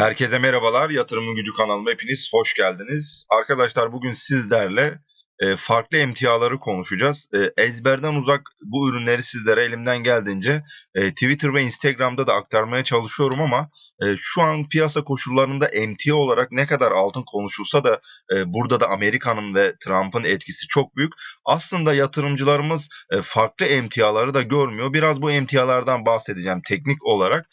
Herkese merhabalar. Yatırımın Gücü kanalıma hepiniz hoş geldiniz. Arkadaşlar bugün sizlerle e, farklı emtiaları konuşacağız. E, ezberden uzak bu ürünleri sizlere elimden geldiğince e, Twitter ve Instagram'da da aktarmaya çalışıyorum ama şu an piyasa koşullarında emtia olarak ne kadar altın konuşulsa da burada da Amerika'nın ve Trump'ın etkisi çok büyük. Aslında yatırımcılarımız farklı emtiaları da görmüyor. Biraz bu emtialardan bahsedeceğim teknik olarak.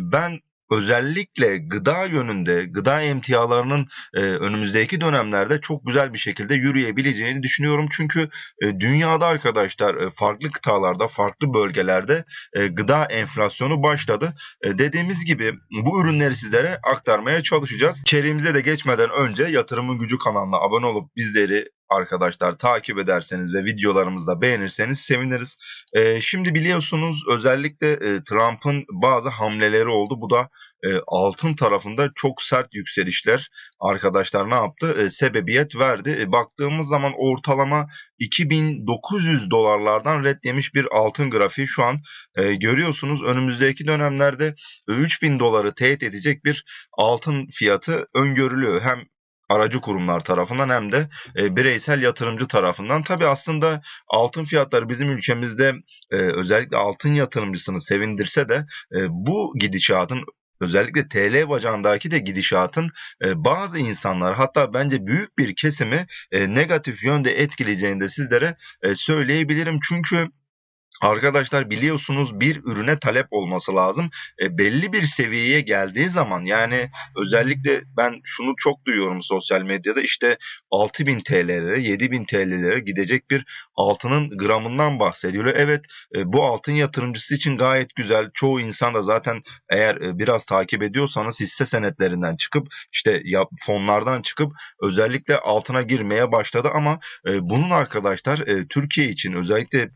Ben özellikle gıda yönünde gıda emtialarının e, önümüzdeki dönemlerde çok güzel bir şekilde yürüyebileceğini düşünüyorum. Çünkü e, dünyada arkadaşlar e, farklı kıtalarda, farklı bölgelerde e, gıda enflasyonu başladı. E, dediğimiz gibi bu ürünleri sizlere aktarmaya çalışacağız. İçeriğimize de geçmeden önce Yatırımın Gücü kanalına abone olup bizleri arkadaşlar takip ederseniz ve videolarımızı da beğenirseniz seviniriz. E, şimdi biliyorsunuz özellikle e, Trump'ın bazı hamleleri oldu. Bu da e, altın tarafında çok sert yükselişler arkadaşlar ne yaptı? E, sebebiyet verdi. E, baktığımız zaman ortalama 2900 dolarlardan red yemiş bir altın grafiği şu an e, görüyorsunuz. Önümüzdeki dönemlerde 3000 doları teyit edecek bir altın fiyatı öngörülüyor. Hem aracı kurumlar tarafından hem de e, bireysel yatırımcı tarafından. Tabi aslında altın fiyatları bizim ülkemizde e, özellikle altın yatırımcısını sevindirse de e, bu gidişatın özellikle TL bacağındaki de gidişatın e, bazı insanlar hatta bence büyük bir kesimi e, negatif yönde etkileyeceğini de sizlere e, söyleyebilirim. Çünkü Arkadaşlar biliyorsunuz bir ürüne talep olması lazım. E, belli bir seviyeye geldiği zaman yani özellikle ben şunu çok duyuyorum sosyal medyada işte 6000 TL'lere 7000 TL'lere gidecek bir altının gramından bahsediyor. Evet e, bu altın yatırımcısı için gayet güzel. Çoğu insan da zaten eğer e, biraz takip ediyorsanız hisse senetlerinden çıkıp işte fonlardan çıkıp özellikle altına girmeye başladı ama e, bunun arkadaşlar Türkiye için özellikle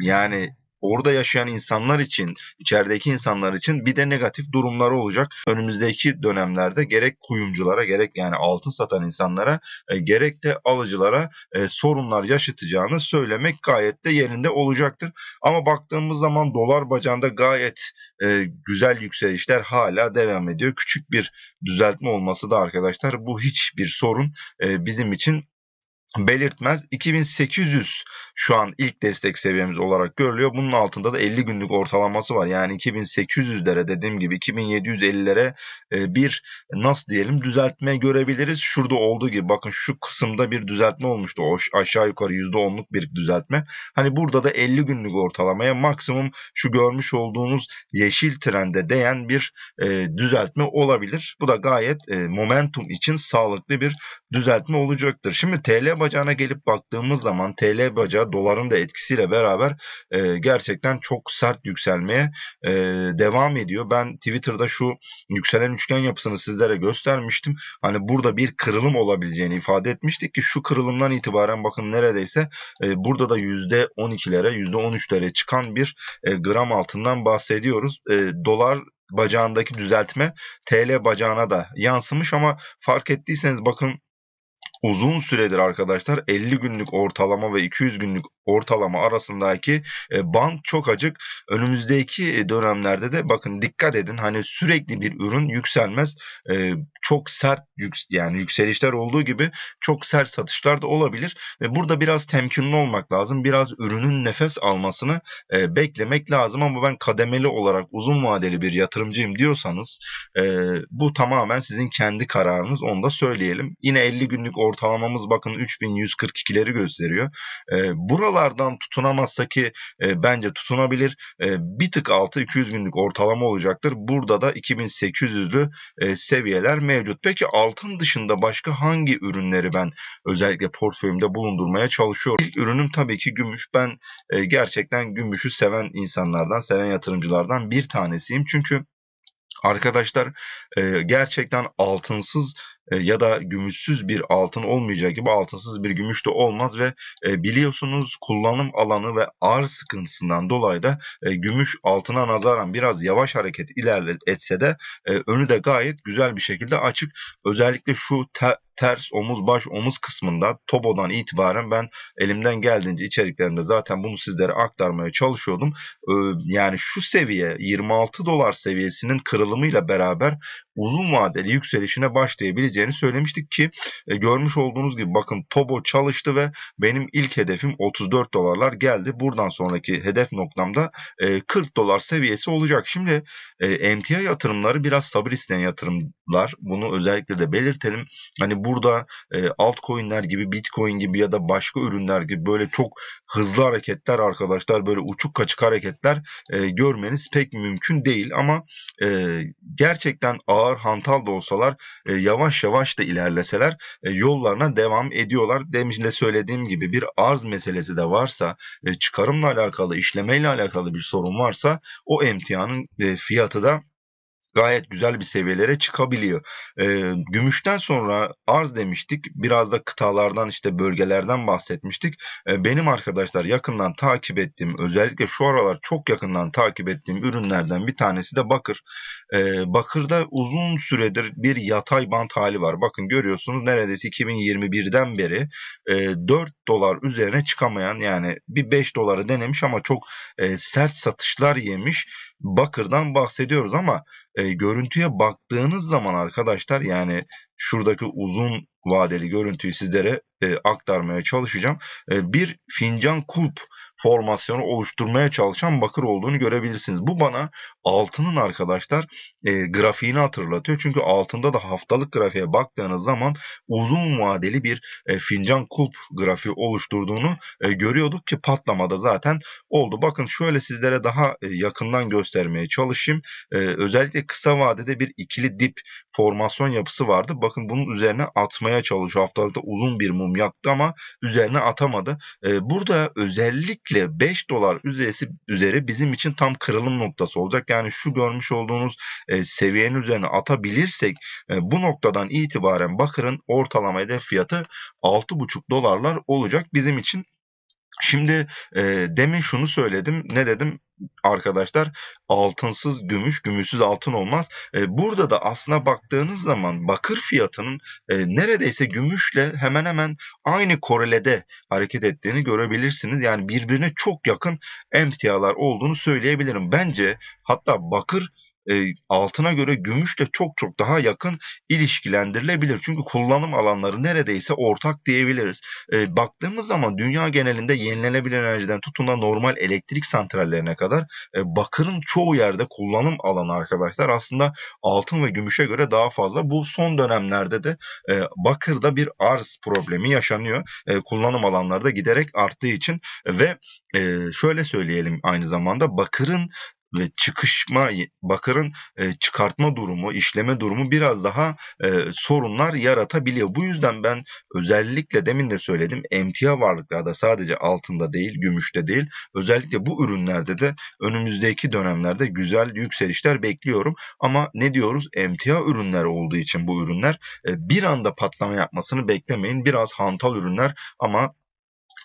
yani orada yaşayan insanlar için, içerideki insanlar için bir de negatif durumları olacak. Önümüzdeki dönemlerde gerek kuyumculara gerek yani altın satan insanlara e, gerek de alıcılara e, sorunlar yaşatacağını söylemek gayet de yerinde olacaktır. Ama baktığımız zaman dolar bacağında gayet e, güzel yükselişler hala devam ediyor. Küçük bir düzeltme olması da arkadaşlar bu hiçbir sorun bizim için belirtmez. 2800 şu an ilk destek seviyemiz olarak görülüyor. Bunun altında da 50 günlük ortalaması var. Yani 2800'lere dediğim gibi 2750'lere e, bir nasıl diyelim düzeltme görebiliriz. Şurada olduğu gibi bakın şu kısımda bir düzeltme olmuştu. O aşağı yukarı %10'luk bir düzeltme. Hani burada da 50 günlük ortalamaya maksimum şu görmüş olduğunuz yeşil trende değen bir e, düzeltme olabilir. Bu da gayet e, momentum için sağlıklı bir düzeltme olacaktır. Şimdi TL bacağına gelip baktığımız zaman TL bacağı doların da etkisiyle beraber e, gerçekten çok sert yükselmeye e, devam ediyor. Ben Twitter'da şu yükselen üçgen yapısını sizlere göstermiştim. Hani burada bir kırılım olabileceğini ifade etmiştik ki şu kırılımdan itibaren bakın neredeyse e, burada da %12'lere %13'lere çıkan bir e, gram altından bahsediyoruz. E, dolar bacağındaki düzeltme TL bacağına da yansımış ama fark ettiyseniz bakın uzun süredir arkadaşlar 50 günlük ortalama ve 200 günlük ortalama arasındaki e, band çok acık. Önümüzdeki dönemlerde de bakın dikkat edin hani sürekli bir ürün yükselmez. Çok sert yük, yani yükselişler olduğu gibi çok sert satışlar da olabilir. Ve burada biraz temkinli olmak lazım. Biraz ürünün nefes almasını e, beklemek lazım ama ben kademeli olarak uzun vadeli bir yatırımcıyım diyorsanız e, bu tamamen sizin kendi kararınız onu da söyleyelim. Yine 50 günlük ortalamamız bakın 3142'leri gösteriyor. E, buralardan tutunamazsa ki e, bence tutunabilir. E, bir tık altı 200 günlük ortalama olacaktır. Burada da 2800'lü e, seviyeler mevcut. Peki altın dışında başka hangi ürünleri ben özellikle portföyümde bulundurmaya çalışıyorum? İlk ürünüm tabii ki gümüş. Ben e, gerçekten gümüşü seven insanlardan, seven yatırımcılardan bir tanesiyim. Çünkü Arkadaşlar e, gerçekten altınsız ya da gümüşsüz bir altın olmayacak gibi altınsız bir gümüş de olmaz ve e, biliyorsunuz kullanım alanı ve arz sıkıntısından dolayı da e, gümüş altına nazaran biraz yavaş hareket ilerlet etse de önü de gayet güzel bir şekilde açık. Özellikle şu te, ters omuz baş omuz kısmında Tobo'dan itibaren ben elimden geldiğince içeriklerimde zaten bunu sizlere aktarmaya çalışıyordum. Ee, yani şu seviye 26 dolar seviyesinin kırılımıyla beraber uzun vadeli yükselişine başlayabileceğini söylemiştik ki e, görmüş olduğunuz gibi bakın Tobo çalıştı ve benim ilk hedefim 34 dolarlar geldi. Buradan sonraki hedef noktamda e, 40 dolar seviyesi olacak. Şimdi e, emtia yatırımları biraz sabır isteyen yatırımlar. Bunu özellikle de belirtelim. Hani burada e, altcoin'ler gibi Bitcoin gibi ya da başka ürünler gibi böyle çok hızlı hareketler arkadaşlar böyle uçuk kaçık hareketler e, görmeniz pek mümkün değil ama e, gerçekten ağır hantal da olsalar e, yavaş yavaş da ilerleseler e, yollarına devam ediyorlar. Demin de söylediğim gibi bir arz meselesi de varsa e, çıkarımla alakalı işlemeyle alakalı bir sorun varsa o emtianın e, fiyatı da gayet güzel bir seviyelere çıkabiliyor. E, gümüşten sonra arz demiştik. Biraz da kıtalardan işte bölgelerden bahsetmiştik. E, benim arkadaşlar yakından takip ettiğim özellikle şu aralar çok yakından takip ettiğim ürünlerden bir tanesi de bakır. E, bakırda uzun süredir bir yatay bant hali var. Bakın görüyorsunuz neredeyse 2021'den beri e, 4 dolar üzerine çıkamayan yani bir 5 doları denemiş ama çok e, sert satışlar yemiş. Bakırdan bahsediyoruz ama e, görüntüye baktığınız zaman arkadaşlar yani şuradaki uzun vadeli görüntüyü sizlere e, aktarmaya çalışacağım. E, bir fincan kulp formasyonu oluşturmaya çalışan bakır olduğunu görebilirsiniz. Bu bana altının arkadaşlar e, grafiğini hatırlatıyor. Çünkü altında da haftalık grafiğe baktığınız zaman uzun vadeli bir e, fincan kulp grafiği oluşturduğunu e, görüyorduk ki patlamada zaten oldu. Bakın şöyle sizlere daha e, yakından göstermeye çalışayım. E, özellikle kısa vadede bir ikili dip formasyon yapısı vardı. Bakın bunun üzerine atmaya çalışıyor. Haftalıkta uzun bir mum yaktı ama üzerine atamadı. E, burada özellikle 5 dolar üzerisi üzeri bizim için tam kırılım noktası olacak. Yani şu görmüş olduğunuz e, seviyenin üzerine atabilirsek e, bu noktadan itibaren bakırın ortalama hedef fiyatı 6,5 dolarlar olacak bizim için. Şimdi e, demin şunu söyledim. Ne dedim? arkadaşlar altınsız gümüş, gümüşsüz altın olmaz. E, burada da aslına baktığınız zaman bakır fiyatının e, neredeyse gümüşle hemen hemen aynı korelede hareket ettiğini görebilirsiniz. Yani birbirine çok yakın emtialar olduğunu söyleyebilirim. Bence hatta bakır e, altına göre gümüşle çok çok daha yakın ilişkilendirilebilir. Çünkü kullanım alanları neredeyse ortak diyebiliriz. E, baktığımız zaman dünya genelinde yenilenebilir enerjiden tutun da normal elektrik santrallerine kadar e, bakırın çoğu yerde kullanım alanı arkadaşlar aslında altın ve gümüşe göre daha fazla. Bu son dönemlerde de e, bakırda bir arz problemi yaşanıyor. E, kullanım alanları da giderek arttığı için ve e, şöyle söyleyelim aynı zamanda bakırın ve çıkışma bakırın e, çıkartma durumu, işleme durumu biraz daha e, sorunlar yaratabiliyor. Bu yüzden ben özellikle demin de söyledim emtia varlıklarda sadece altında değil, gümüşte değil özellikle bu ürünlerde de önümüzdeki dönemlerde güzel yükselişler bekliyorum. Ama ne diyoruz? Emtia ürünler olduğu için bu ürünler e, bir anda patlama yapmasını beklemeyin. Biraz hantal ürünler ama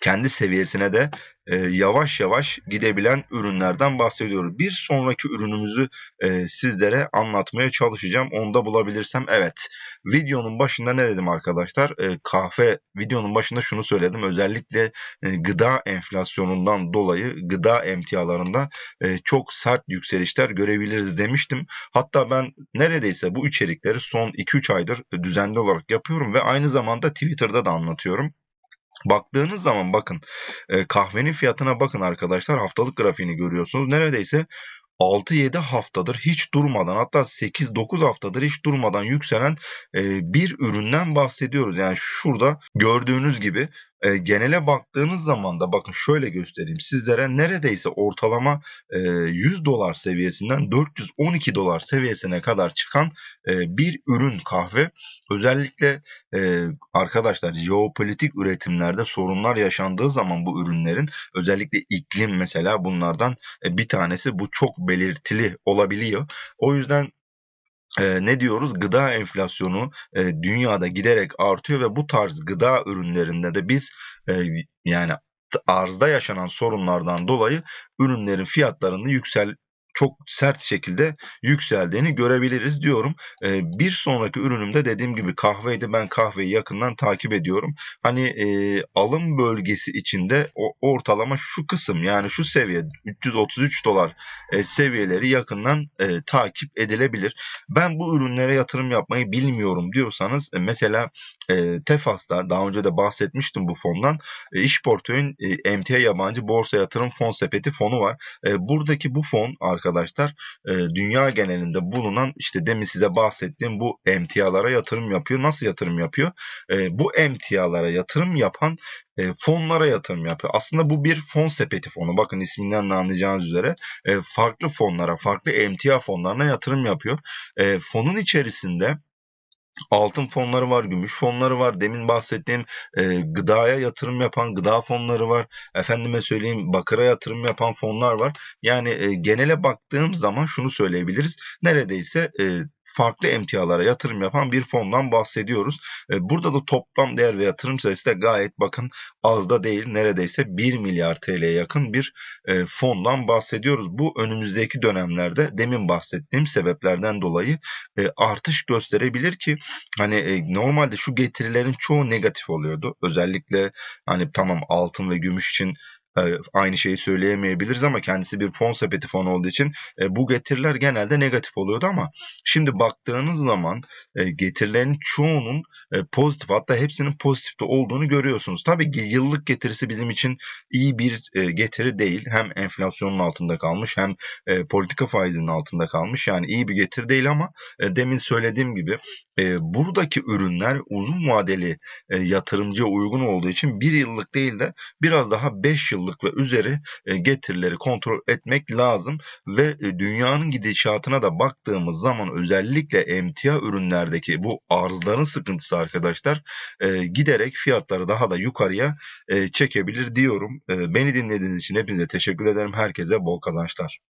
kendi seviyesine de e, yavaş yavaş gidebilen ürünlerden bahsediyoruz. Bir sonraki ürünümüzü e, sizlere anlatmaya çalışacağım. Onu da bulabilirsem evet. Videonun başında ne dedim arkadaşlar? E, kahve videonun başında şunu söyledim. Özellikle e, gıda enflasyonundan dolayı gıda emtialarında e, çok sert yükselişler görebiliriz demiştim. Hatta ben neredeyse bu içerikleri son 2-3 aydır düzenli olarak yapıyorum ve aynı zamanda Twitter'da da anlatıyorum. Baktığınız zaman bakın e, kahvenin fiyatına bakın arkadaşlar haftalık grafiğini görüyorsunuz. Neredeyse 6-7 haftadır hiç durmadan hatta 8-9 haftadır hiç durmadan yükselen e, bir üründen bahsediyoruz. Yani şurada gördüğünüz gibi e, genele baktığınız zaman da bakın şöyle göstereyim sizlere neredeyse ortalama e, 100 dolar seviyesinden 412 dolar seviyesine kadar çıkan e, bir ürün kahve. Özellikle e, arkadaşlar jeopolitik üretimlerde sorunlar yaşandığı zaman bu ürünlerin özellikle iklim mesela bunlardan e, bir tanesi bu çok belirtili olabiliyor. O yüzden e, ne diyoruz? Gıda enflasyonu e, dünyada giderek artıyor ve bu tarz gıda ürünlerinde de biz e, yani arzda yaşanan sorunlardan dolayı ürünlerin fiyatlarını yüksel çok sert şekilde yükseldiğini görebiliriz diyorum. Eee, bir sonraki ürünümde dediğim gibi kahveydi. Ben kahveyi yakından takip ediyorum. Hani, eee, alım bölgesi içinde o ortalama şu kısım yani şu seviye $333 eee, seviyeleri yakından, eee, takip edilebilir. Ben bu ürünlere yatırım yapmayı bilmiyorum diyorsanız, eee, mesela, eee, Tefas'ta daha önce de bahsetmiştim bu fondan. Eee, iş portföyün, eee, emtia yabancı borsa yatırım fon sepeti fonu var. Eee, buradaki bu fon eee, dünya genelinde bulunan işte demin size bahsettiğim bu emtialara yatırım yapıyor. Nasıl yatırım yapıyor? Eee, bu emtialara yatırım yapan, eee, fonlara yatırım yapıyor. Aslında bu bir fon sepeti fonu. Bakın isminden de anlayacağınız üzere, eee, farklı fonlara, farklı emtia fonlarına yatırım yapıyor. Eee, fonun içerisinde altın fonları var, gümüş fonları var. Demin bahsettiğim, eee, gıdaya yatırım yapan gıda fonları var. Efendime söyleyeyim, bakıra yatırım yapan fonlar var. Yani, eee, genele baktığım zaman şunu söyleyebiliriz. Neredeyse, eee, farklı emtialara yatırım yapan bir fondan bahsediyoruz. Eee, burada da toplam değer ve yatırım sayısı da gayet bakın az da değil. Neredeyse ₺1.000.000.000'ye yakın bir, eee, fondan bahsediyoruz. Bu önümüzdeki dönemlerde demin bahsettiğim sebeplerden dolayı, eee, artış gösterebilir ki hani, normalde şu getirilerin çoğu negatif oluyordu. Özellikle hani tamam altın ve gümüş için, aynı şeyi söyleyemeyebiliriz ama kendisi bir fon sepeti fonu olduğu için, eee, bu getiriler genelde negatif oluyordu ama şimdi baktığınız zaman, eee, getirilerin çoğunun, pozitif hatta hepsinin pozitif de olduğunu görüyorsunuz. Tabii ki yıllık getirisi bizim için iyi bir, getiri değil. Hem enflasyonun altında kalmış hem, politika faizinin altında kalmış. Yani iyi bir getiri değil ama, demin söylediğim gibi, buradaki ürünler uzun vadeli, yatırımcıya uygun olduğu için 1 yıllık değil de biraz daha 5 yıllık ve üzeri, eee, getirileri kontrol etmek lazım ve, eee, dünyanın gidişatına da baktığımız zaman özellikle emtia ürünlerdeki bu arzların sıkıntısı arkadaşlar, eee, giderek fiyatları daha da yukarıya, çekebilir diyorum. Beni dinlediğiniz için hepinize teşekkür ederim. Herkese bol kazançlar.